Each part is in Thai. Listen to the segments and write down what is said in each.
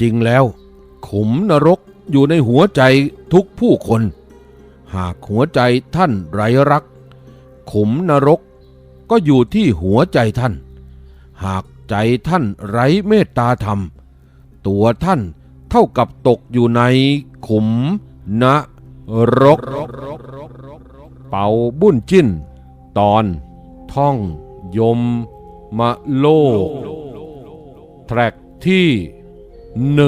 จริงแล้ว ขุมนรกอยู่ในหัวใจทุกผู้คน หากหัวใจท่านไร้รัก ขุมนรกก็อยู่ที่หัวใจท่าน หากใจท่านไร้เมตตาธรรม ตัวท่านเท่ากับตกอยู่ในขุมนรก เป่าบุญจิ้น ตอนท่องยมมะโลกแทร็กที่ ห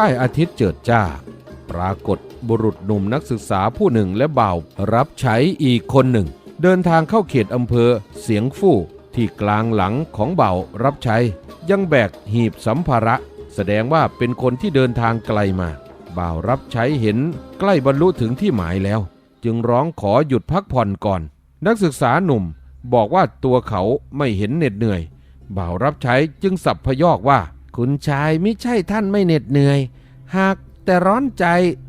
ใต้อาทิตย์เจิดจ้า ปรากฏบุรุษหนุ่มนักศึกษาผู้หนึ่งและบ่าวรับใช้อีกคนหนึ่ง เดินทางเข้าเขตอำเภอเสียงฟู่ที่กลางหลังของบ่าวรับใช้ ยังแบกหีบสัมภาระ แสดงว่าเป็นคนที่เดินทางไกลมา บ่าวรับใช้เห็นใกล้บรรลุถึงที่หมายแล้ว จึงร้องขอหยุดพักผ่อนก่อน นักศึกษาหนุ่มบอกว่าตัวเขาไม่เห็นเหน็ดเหนื่อย บ่าวรับใช้จึงสับพยอกว่า คุณชายไม่ใช่ท่านไม่เหน็ดเหนื่อย หากแต่ร้อนใจ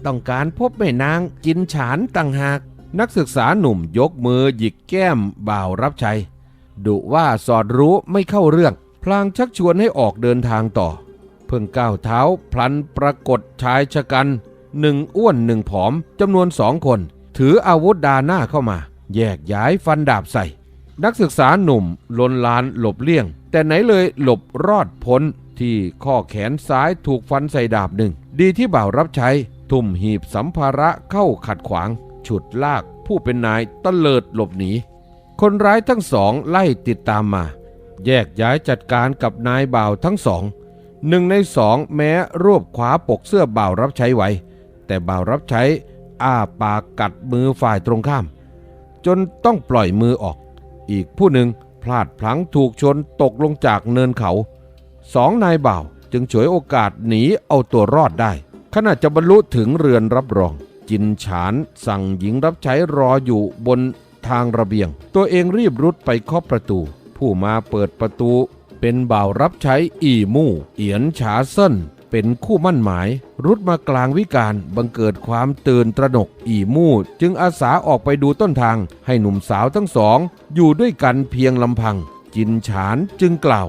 ต้องการพบแม่นางจินฉานต่างหาก นักศึกษาหนุ่มยกมือหยิกแก้มบ่าวรับใช้ดุว่าสอดรู้ไม่เข้าเรื่อง พลางชักชวนให้ออกเดินทางต่อ เพิ่งก้าวเท้าพลันปรากฏชายชะกันหนึ่งอ้วนหนึ่งผอมจำนวนสองคน ถืออาวุธดาหน้าเข้ามา แยกย้ายฟันดาบใส่ นักศึกษาหนุ่มลนลานหลบเลี่ยง แต่ไหนเลยหลบรอดพ้น ที่ข้อแขนซ้ายถูกฟันใส่ดาบหนึ่ง ดีที่บ่าวรับใช้ ทุ่มหีบสัมภาระเข้าขัดขวาง ฉุดลากผู้เป็นนายตะเลิดหลบหนี คนร้ายทั้งสองไล่ติดตามมา แยกย้ายจัดการกับนายบ่าวทั้งสองหนึ่งในสองแม้รวบขวาปกเสื้อบ่าวรับใช้ไว้ แต่บ่าวรับใช้อ้าปากกัดมือฝ่ายตรงข้าม จนต้องปล่อยมือออก อีกผู้หนึ่งพลาดพลั้งถูกชนตกลงจากเนินเขา สองนายบ่าวจึงฉวยโอกาสหนีเอาตัวรอดได้ ขณะจะบรรลุถึงเรือนรับรอง จินฉานสั่งหญิงรับใช้รออยู่บนทางระเบียง ตัวเองรีบรุดไปเคาะประตู ผู้มาเปิดประตู เป็นบ่าวรับใช้อีมู่ เอียนฉาเซินเป็นคู่มั่นหมาย รุดมากลางวิการบังเกิดความตื่นตระหนกอีมู่จึงอาสาออกไปดูต้นทาง ให้หนุ่มสาวทั้งสอง อยู่ด้วยกันเพียงลำพัง จินฉานจึงกล่าว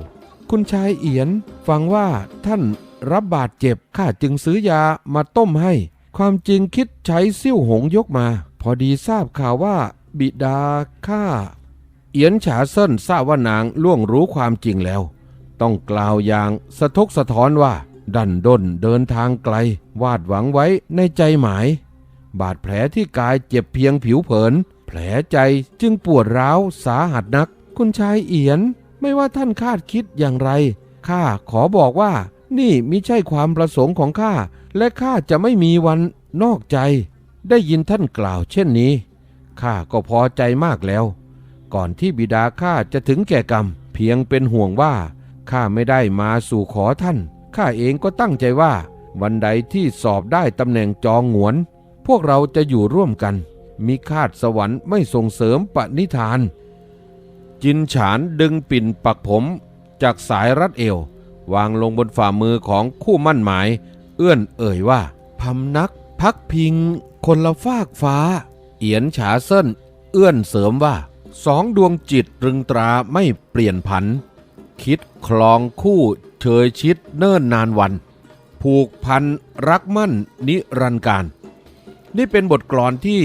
คุณชายเอียน ฟังว่าท่านรับบาดเจ็บข้าจึงซื้อยามาต้มให้ ความจริงคิดใช้ซิ่วหงยกมา พอดีทราบข่าวว่า บิดาข้าเอียนฉาเซินทราบว่านางล่วงรู้ความจริงแล้ว ต้องกล่าวอย่างสะทกสะท้อนว่า ดันด้นเดินทางไกล วาดหวังไว้ในใจหมาย บาดแผลที่กายเจ็บเพียงผิวเผิน แผลใจจึงปวดร้าวสาหัสนัก คุณชายเอียน ไม่ว่าท่านคาดคิดอย่างไรข้าขอบอกว่า นี่มิใช่ความประสงค์ของข้าและข้าจะไม่มีวันนอกใจ ได้ยินท่านกล่าวเช่นนี้ข้าก็พอใจมากแล้ว ก่อนที่บิดาข้าจะถึงแก่กรรม เพียงเป็นห่วงว่าข้าไม่ได้มาสู่ขอท่านข้าเองก็ตั้งใจว่า วันใดที่สอบได้ตำแหน่งจองหงวน พวกเราจะอยู่ร่วมกัน มีคาดสวรรค์ไม่ส่งเสริมปณิธาน จินฉานดึงปิ่นปักผมจากสายรัดเอว วางลงบนฝ่ามือของคู่มั่นหมาย เอื้อนเอ่ยว่าพำนักพักพิง คนละฟากฟ้า เอียนฉาเส้น เอื้อนเสริมว่า สองดวงจิตตรึงตราไม่เปลี่ยนผัน คิดคลองคู่เชยชิดเนิ่นนานวัน ผูกพันรักมั่นนิรันการ นี่เป็นบทกลอนที่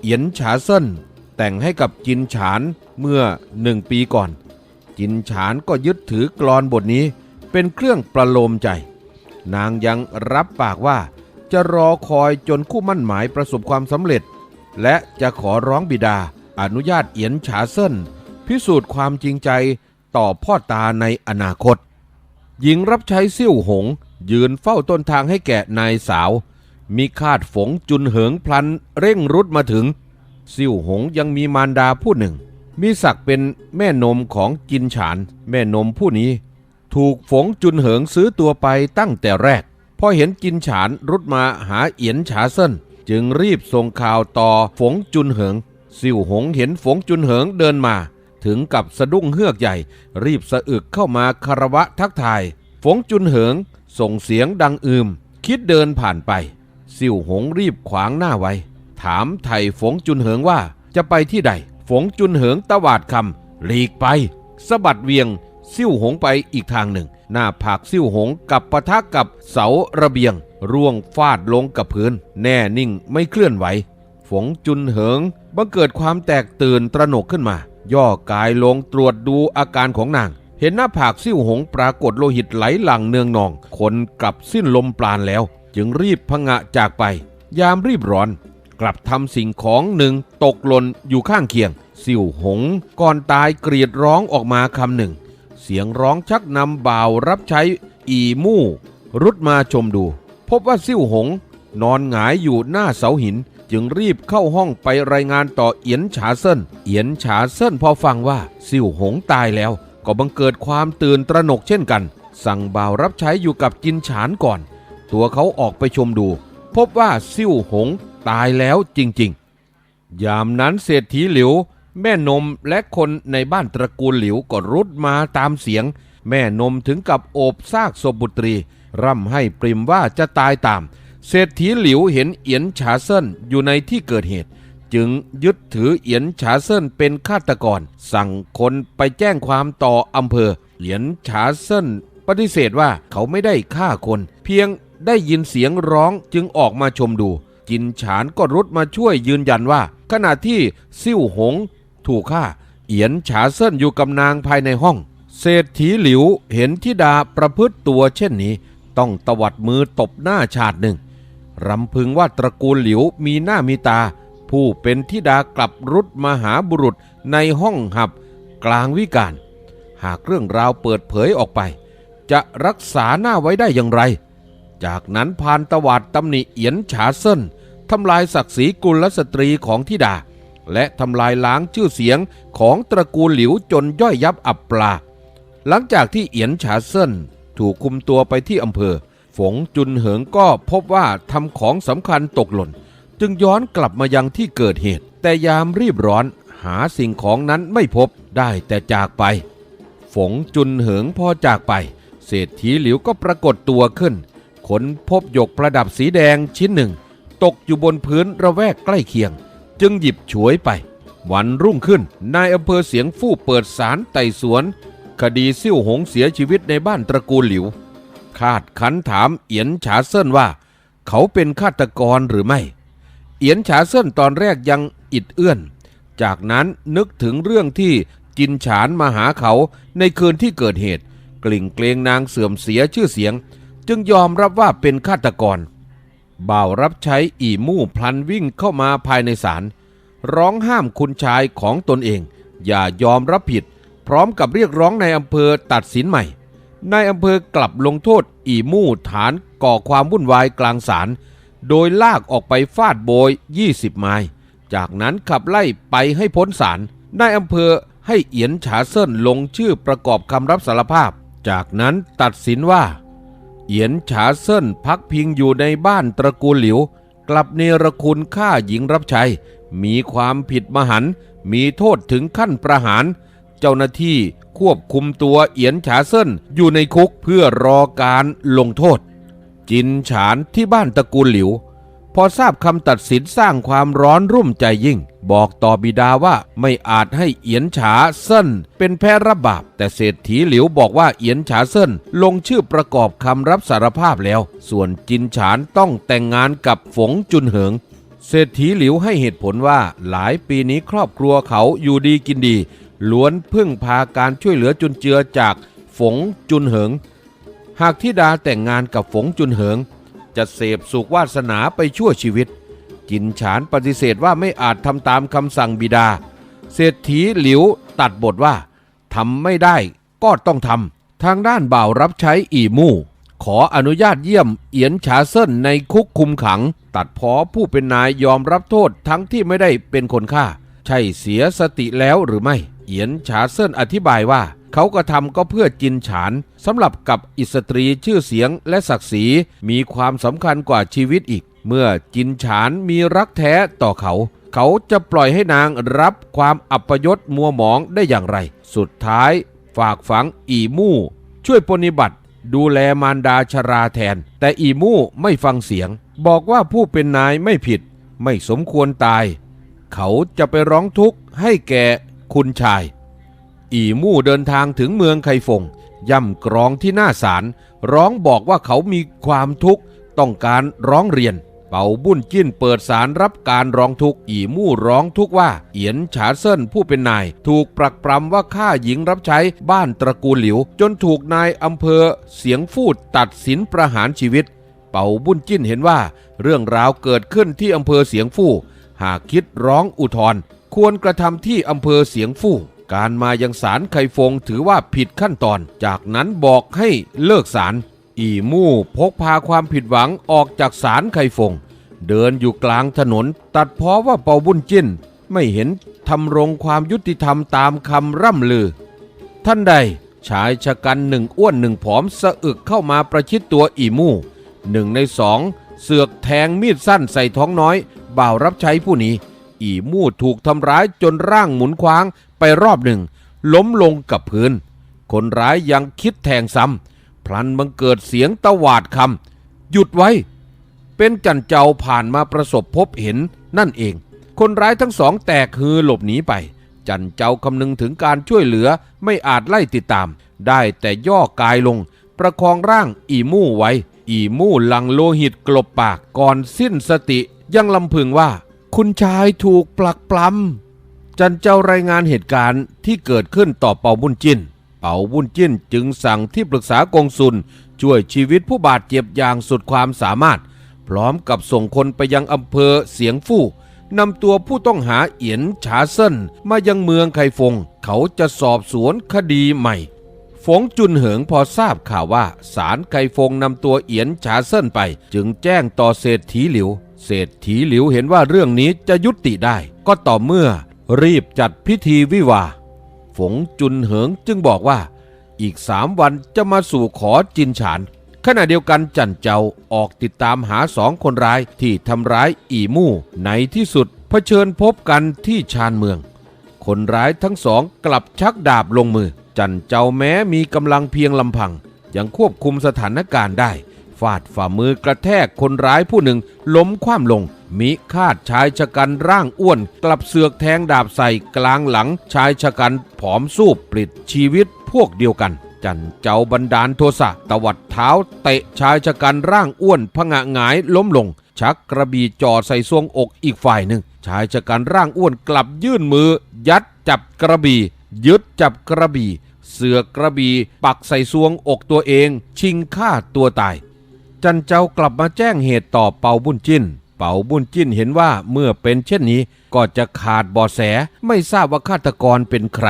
เอียนฉาเซิน แต่งให้กับจินฉานเมื่อหนึ่งปีก่อน จินฉานก็ยึดถือกลอนบทนี้เป็นเครื่องประโลมใจ นางยังรับปากว่าจะรอคอยจนคู่มั่นหมายประสบความสำเร็จ และจะขอร้องบิดาอนุญาตเอียนฉาเซินพิสูจน์ความจริงใจต่อพ่อตาในอนาคต หญิงรับใช้ซิ่วหง ยืนเฝ้าต้นทางให้แก่นายสาว มีคาดฝงจุนเหิงพลันเร่งรุดมาถึง ซิ่วหงยังมีมารดาผู้หนึ่ง มีศักดิ์เป็นแม่นมของจินฉาน แม่นมผู้นี้ ถูกฝงจุนเหิงซื้อตัวไปตั้งแต่แรก พอเห็นจินฉานรุดมาหาเอียนฉาเซินจึงรีบส่งข่าวต่อฝงจุนเหิงซิ่วหงเห็นฝงจุนเหิงเดินมา ถึงกับสะดุ้งเฮือกใหญ่ รีบสะอึกเข้ามาคารวะทักทาย ฝงจุนเหิงส่งเสียงดังอืม คิดเดินผ่านไป ซิ่วหงรีบขวางหน้าไว้ ถามไถ่ฝงจุนเหิงว่าจะไปที่ใด ฝงจุนเหิงตวาดคำหลีกไปสะบัดเวียงซิ่วหงไปอีกทางหนึ่ง หน้าผากซิ่วหงกับปะทะกับเสาระเบียง ร่วงฟาดลงกับพื้น แน่นิ่งไม่เคลื่อนไหว ฝงจุนเหิงบังเกิดความแตกตื่นตระหนกขึ้นมา ย่อกายลงตรวจดูอาการของนาง เห็นหน้าผากซิ่วหงปรากฏโลหิตไหลหลั่งเนืองนอง คนกลับสิ้นลมปราณแล้ว จึงรีบพงะจากไป ยามรีบร้อน กลับทำสิ่งของหนึ่งตกหล่นอยู่ข้างเคียง สิวหง ก่อนตายกรีดร้องออกมาคำหนึ่ง เสียงร้องชักนำบ่าวรับใช้อีมู่ รุดมาชมดู พบว่าซิ่วหง นอนหงายอยู่หน้าเสาหิน จึงรีบเข้าห้องไปรายงานต่อเอียนฉาเซินเอียนฉาเซินพอฟังว่าซิ่วหงตายแล้ว ก็บังเกิดความตื่นตระหนกเช่นกัน สั่งบ่าวรับใช้อยู่กับจินฉานก่อน ตัวเขาออกไปชมดู พบว่าซิ่วหง ตายแล้วจริงๆ ยามนั้นเศรษฐีหลิว แม่นมและคนในบ้านตระกูลหลิวก็รุดมาตามเสียง แม่นมถึงกับโอบซากศพบุตรี ร่ำให้ปริมว่าจะตายตาม เศรษฐีหลิวเห็นเอียนฉาเซินอยู่ในที่เกิดเหตุ จึงยึดถือเอียนฉาเซินเป็นฆาตกร สั่งคนไปแจ้งความต่ออำเภอ เอียนฉาเซินปฏิเสธว่าเขาไม่ได้ฆ่าคน เพียงได้ยินเสียงร้องจึงออกมาชมดู จินฉานก็รุดมาช่วยยืนยันว่า ขณะที่ซิ่วหง ถูกฆ่า เอียนฉาเซินอยู่กับนางภายในห้อง เศรษฐีหลิวเห็นทิดาประพฤติตัวเช่นนี้ ต้องตวัดมือตบหน้าชาติหนึ่งรำพึงว่าตระกูลหลิวมีหน้ามีตา ผู้เป็นทิดากลับรุดมาหาบุรุษในห้องหับ กลางวิการ หากเรื่องราวเปิดเผยออกไป จะรักษาหน้าไว้ได้อย่างไร จากนั้นพานตวาดตำหนิเอียนฉาเซินทำลายศักดิ์ศรีกุลสตรีของทิดา และทำลายล้างชื่อเสียงของตระกูลหลิวจนย่อยยับอับปลา หลังจากที่เอียนฉาเซินถูกคุมตัวไปที่อำเภอ ฝงจุนเหิงก็พบว่าทำของสำคัญตกหล่น จึงย้อนกลับมายังที่เกิดเหตุ แต่ยามรีบร้อนหาสิ่งของนั้นไม่พบได้แต่จากไป ฝงจุนเหิงพอจากไป เศรษฐีหลิวก็ปรากฏตัวขึ้น ขนพบหยกประดับสีแดงชิ้นหนึ่ง ตกอยู่บนพื้นระแวกใกล้เคียง จึงหยิบฉวยไป วันรุ่งขึ้นนายอำเภอเสียงฟู่เปิดศาลไต่สวน คดีซิ่วหงเสียชีวิตในบ้านตระกูลหลิว คาดขันถามเอียนฉาเซินว่า เขาเป็นฆาตกรหรือไม่ เอียนฉาเซินตอนแรกยังอิดเอื้อน จากนั้นนึกถึงเรื่องที่จินฉานมาหาเขาในคืนที่เกิดเหตุ กลิ่งเกรงนางเสื่อมเสียชื่อเสียง จึงยอมรับว่าเป็นฆาตกร บ่าวรับใช้อีมู่พลันวิ่งเข้ามาภายในศาลร้องห้ามคุณชายของตนเอง อย่ายอมรับผิด พร้อมกับเรียกร้องในอำเภอตัดสินใหม่นายอำเภอกลับลงโทษอีมู่ฐานก่อความวุ่นวายกลางศาลโดยลากออกไปฟาดโบย 20 ไม้ จากนั้นขับไล่ไปให้พ้นศาลนายอำเภอให้เอียนฉาเซินลงชื่อประกอบคำรับสารภาพ จากนั้นตัดสินว่า เอียนฉาเซินพักพิงอยู่ในบ้านตระกูลหลิว กลับเนรคุณฆ่าหญิงรับใช้ มีความผิดมหันต์มีโทษถึงขั้นประหาร เจ้าหน้าที่ควบคุมตัวเอียนฉาเซินอยู่ในคุกเพื่อรอการลงโทษ จินฉานที่บ้านตระกูลหลิว พอทราบคำตัดสินสร้างความร้อนรุ่มใจยิ่ง บอกต่อบิดาว่าไม่อาจให้เอียนฉาเซินเป็นแพ้รับบาปแต่เศรษฐีหลิวบอกว่าเอียนฉาเซินลงชื่อประกอบคำรับสารภาพแล้ว ส่วนจินฉานต้องแต่งงานกับฝงจุนเหิงเศรษฐีหลิวให้เหตุผลว่าหลายปีนี้ครอบครัวเขาอยู่ดีกินดี ล้วนพึ่งพาการช่วยเหลือจุนเจือจากฝงจุนเหิง หากธิดาแต่งงานกับฝงจุนเหิง จะเสพสุขวาสนาไปชั่วชีวิต จินฉานปฏิเสธว่าไม่อาจทำตามคำสั่งบิดา เศรษฐีหลิวตัดบทว่าทำไม่ได้ก็ต้องทำทางด้านบ่าวรับใช้อีมู่ ขออนุญาตเยี่ยมเอียนฉาเซินในคุกคุมขัง ตัดพอผู้เป็นนายยอมรับโทษทั้งที่ไม่ได้เป็นคนฆ่า ใช่เสียสติแล้วหรือไม่ เอียนฉาเซินอธิบายว่า เขากระทำก็เพื่อจินฉานสำหรับกับอิสตรีชื่อเสียงและศักดิ์ศรีมีความสำคัญกว่าชีวิตอีก เมื่อจินฉานมีรักแท้ต่อเขา เขาจะปล่อยให้นางรับความอัปยศมัวหมองได้อย่างไร สุดท้ายฝากฝังอีมู่ ช่วยปฏิบัติ ดูแลมารดาชราแทน แต่อีมู่ไม่ฟังเสียง บอกว่าผู้เป็นนายไม่ผิด ไม่สมควรตาย เขาจะไปร้องทุกข์ให้แก่คุณชาย อีมู่เดินทางถึงเมืองไคฟง ย่ำกรองที่หน้าศาลร้องบอกว่าเขามีความทุกข์ต้องการร้องเรียน เป่าบุญจิ้นเปิดศาลรับการร้องทุกข์อีมู่ร้องทุกข์ว่า เอียนฉาเซินผู้เป็นนาย ถูกปรักปรำว่าฆ่าหญิงรับใช้บ้านตระกูลหลิว จนถูกนายอำเภอเสียงฟูดตัดสินประหารชีวิต เป่าบุญจิ้นเห็นว่า เรื่องราวเกิดขึ้นที่อำเภอเสียงฟู่หากคิดร้องอุทธรณ์ควรกระทำที่อำเภอเสียงฟู่ การมายังศาลไคฟงถือว่าผิดขั้นตอน จากนั้นบอกให้เลิกศาลอีมู่พกพาความผิดหวังออกจากศาลไคฟง เดินอยู่กลางถนน ตัดเพราะว่าเปาบุญจิ้น ไม่เห็นทำรงความยุติธรรมตามคำร่ำลือ ท่านใดชายชะกันหนึ่งอ้วนหนึ่งผอมสะอึกเข้ามาประชิดตัวอีมู่หนึ่งในสองเสือกแทงมีดสั้นใส่ท้องน้อย บ่าวรับใช้ผู้นี้ อีมู่ถูกทำร้ายจนร่างหมุนคว้างไปรอบหนึ่ง ล้มลงกับพื้น คนร้ายยังคิดแทงซ้ำพลันบังเกิดเสียงตวาดคำหยุดไว้ เป็นจันเจ้าผ่านมาประสบพบเห็นนั่นเอง คนร้ายทั้งสองแตกฮือหลบหนีไป จันเจ้าคำนึงถึงการช่วยเหลือไม่อาจไล่ติดตาม ได้แต่ย่อกายลง ประคองร่างอีมู่ไว้ อีมู่หลังโลหิตกลบปากก่อนสิ้นสติยังลำพึงว่า คุณชายถูกปลักปลำจันเจ้ารายงานเหตุการณ์ที่เกิดขึ้นต่อเป่าบุญจินเป่าบุญจินจึงสั่งที่ปรึกษากงสุลช่วยชีวิตผู้บาดเจ็บอย่างสุดความสามารถ พร้อมกับส่งคนไปยังอำเภอเสียงฟู่นำตัวผู้ต้องหาเอียนฉาเซินมายังเมืองไคฟง เขาจะสอบสวนคดีใหม่ ฝงจุนเหิงพอทราบข่าวว่าศาลไคฟงนำตัวเอียนฉาเซินไป จึงแจ้งต่อเศรษฐีหลิว เศรษฐีหลิวเห็นว่าเรื่องนี้จะยุติได้ ก็ต่อเมื่อรีบจัดพิธีวิวาฝงจุนเหิงจึงบอกว่า อีกสามวันจะมาสู่ขอจินฉาน ขณะเดียวกันจันเจ้าออกติดตามหาสองคนร้ายที่ทำร้ายอีมู่ในที่สุดเผชิญพบกันที่ชานเมือง คนร้ายทั้งสองกลับชักดาบลงมือ จันเจ้าแม้มีกำลังเพียงลำพัง ยังควบคุมสถานการณ์ได้ ฟาดฝ่ามือกระแทกคนร้ายผู้หนึ่งล้มคว่ำลง มิคาดชายชะกันร่างอ้วน กลับเสือกแทงดาบใส่กลางหลังชายชะกันผอมสูบปลิดชีวิตพวกเดียวกัน จันเจ้าบันดาลโทสะตวัดเท้าเตะชายชะกันร่างอ้วนผงะหงายล้มลง ชักกระบี่จ่อใส่ซวงอกอีกฝ่ายหนึ่ง ชายชะกันร่างอ้วนกลับยื่นมือ ยัดจับกระบี่ยึดจับกระบี่เสือกกระบี่ปักใส่ซวงอกตัวเอง ชิงฆ่าตัวตาย จันเจ้ากลับมาแจ้งเหตุต่อเปาบุญจิ้น เปาบุญจิ้นเห็นว่าเมื่อเป็นเช่นนี้ก็จะขาดบาะแสไม่ทราบว่าฆาตกรเป็นใคร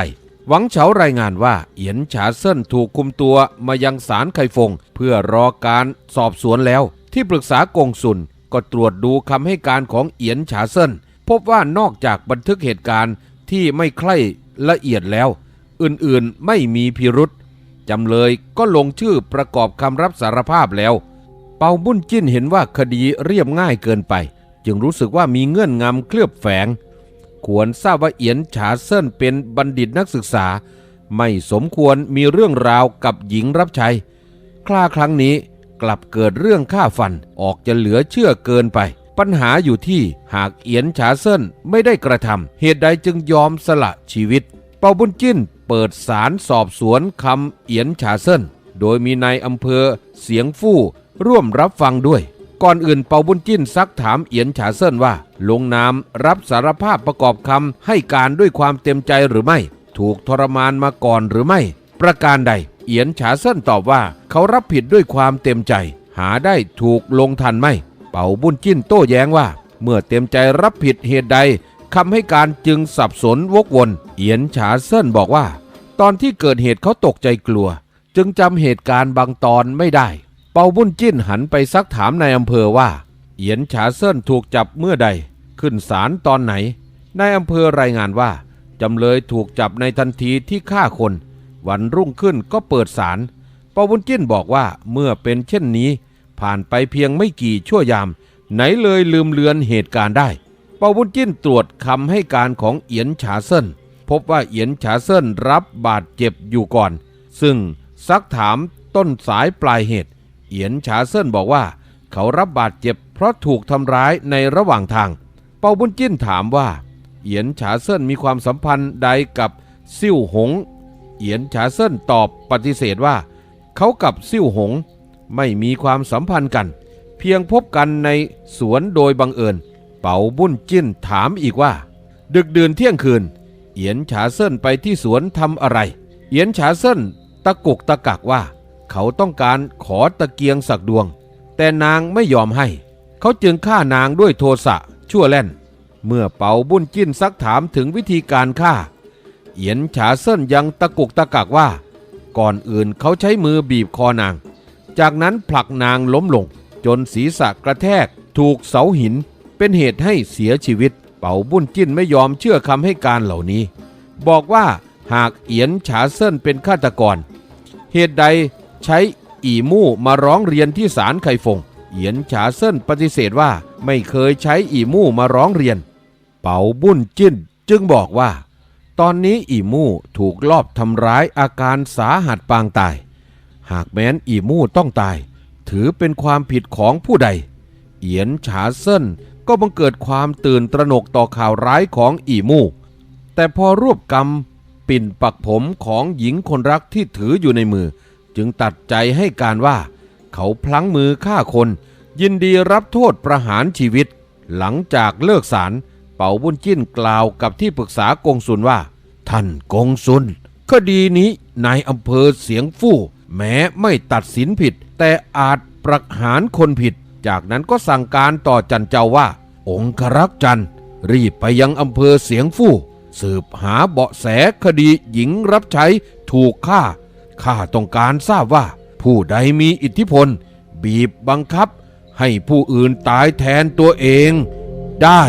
หวังเฉารายงานว่าเอียนฉาเซินถูกคุมตัวมายังศาลไคฟง เพื่อรอการสอบสวนแล้ว ที่ปรึกษากงสุลก็ตรวจดูคำให้การของเอียนฉาเซินพบว่านอกจากบันทึกเหตุการณ์ที่ไม่ใคร่ละเอียดแล้ว อื่นๆไม่มีพิรุษจำเลยก็ลงชื่อประกอบคำรับสารภาพแล้ว เปาบุญจิ้นเห็นว่าคดีเรียบง่ายเกินไป จึงรู้สึกว่ามีเงื่อนงำเคลือบแฝง ควรทราบว่าเอียนฉาเซินเป็นบัณฑิตนักศึกษา ไม่สมควรมีเรื่องราวกับหญิงรับใช้ คลาครั้งนี้กลับเกิดเรื่องฆ่าฟันออกจะเหลือเชื่อเกินไป ปัญหาอยู่ที่หากเอียนฉาเซินไม่ได้กระทำเหตุใดจึงยอมสละชีวิต เปาบุญจิ้นเปิดสารสอบสวนคำเอียนฉาเซินโดยมีนายอำเภอเสียงฟู่ ร่วมรับฟังด้วย ก่อนอื่นเปาบุญจิ้นซักถามเอียนฉาเซินว่า ลงนามรับสารภาพประกอบคำให้การด้วยความเต็มใจหรือไม่ ถูกทรมานมาก่อนหรือไม่ ประการใด เอียนฉาเซินตอบว่า เขารับผิดด้วยความเต็มใจ หาได้ถูกลงทันไหมเปาบุญจิ้นโต้แย้งว่า เมื่อเต็มใจรับผิดเหตุใดคำให้การจึงสับสนวกวน เอียนฉาเซินบอกว่า ตอนที่เกิดเหตุเขาตกใจกลัว จึงจำเหตุการณ์บางตอนไม่ได้ เปาบุญจิ้นหันไปซักถามนายอำเภอว่า เอียนฉาเซินถูกจับเมื่อใด ขึ้นศาลตอนไหนนายอำเภอรายงานว่า จำเลยถูกจับในทันทีที่ฆ่าคน วันรุ่งขึ้นก็เปิดศาลเปาบุญจิ้นบอกว่าเมื่อเป็นเช่นนี้ ผ่านไปเพียงไม่กี่ชั่วยาม ไหนเลยลืมเลือนเหตุการณ์ได้ เปาบุญจิ้นตรวจคำให้การของเอียนฉาเซินพบว่าเอียนฉาเซินรับบาดเจ็บอยู่ก่อน ซึ่งซักถามต้นสายปลายเหตุ เอียนฉาเซินบอกว่า เขารับบาดเจ็บเพราะถูกทำร้ายในระหว่างทาง เปาบุญจิ้นถามว่า เอียนฉาเซินมีความสัมพันธ์ใดกับซิ่วหง เอียนฉาเซินตอบปฏิเสธว่า เขากับซิ่วหง ไม่มีความสัมพันธ์กัน เพียงพบกันในสวนโดยบังเอิญ เปาบุญจิ้นถามอีกว่า ดึกดื่นเที่ยงคืน เอียนฉาเซินไปที่สวนทำอะไร เอียนฉาเซินตะกุกตะกักว่า เขาต้องการขอตะเกียงสักดวง แต่นางไม่ยอมให้ เขาจึงฆ่านางด้วยโทสะชั่วแล่น เมื่อเป่าบุญจิ้นซักถามถึงวิธีการฆ่า เอียนฉาเซินยังตะกุกตะกักว่า ก่อนอื่นเขาใช้มือบีบคอนาง จากนั้นผลักนางล้มลง จนศีรษะกระแทกถูกเสาหิน เป็นเหตุให้เสียชีวิต เป่าบุญจิ้นไม่ยอมเชื่อคำให้การเหล่านี้ บอกว่าหากเอียนฉาเซินเป็นฆาตกร เหตุใด ใช้อีมู่มาร้องเรียนที่ศาลไคฟง เอียนฉาเซินปฏิเสธว่าไม่เคยใช้อีมู่มาร้องเรียน เป่าบุญจิ้นจึงบอกว่า ตอนนี้อีมู่ถูกลอบทำร้ายอาการสาหัสปางตาย หากแม้นอีมู่ต้องตาย ถือเป็นความผิดของผู้ใด เอียนฉาเซินก็บังเกิดความตื่นตระหนกต่อข่าวร้ายของอีมู่แต่พอรวบกำปิ่นปักผมของหญิงคนรักที่ถืออยู่ในมือ จึงตัดใจให้การว่า เขาพลั้งมือฆ่าคน ยินดีรับโทษประหารชีวิต หลังจากเลิกศาลเป่าบุญจิ้นกล่าวกับที่ปรึกษากงสุลว่า ท่านกงสุลคดีนี้นายอำเภอเสียงฟู่ แม้ไม่ตัดสินผิด แต่อาจประหารคนผิด จากนั้นก็สั่งการต่อจันเจ้าว่า องครักษ์จันร์รีบไปยังอำเภอเสียงฟู่ สืบหาเบาะแสคดีหญิงรับใช้ถูกฆ่า ข้าต้องการทราบว่า ผู้ใดมีอิทธิพล บีบบังคับ ให้ผู้อื่นตายแทนตัวเองได้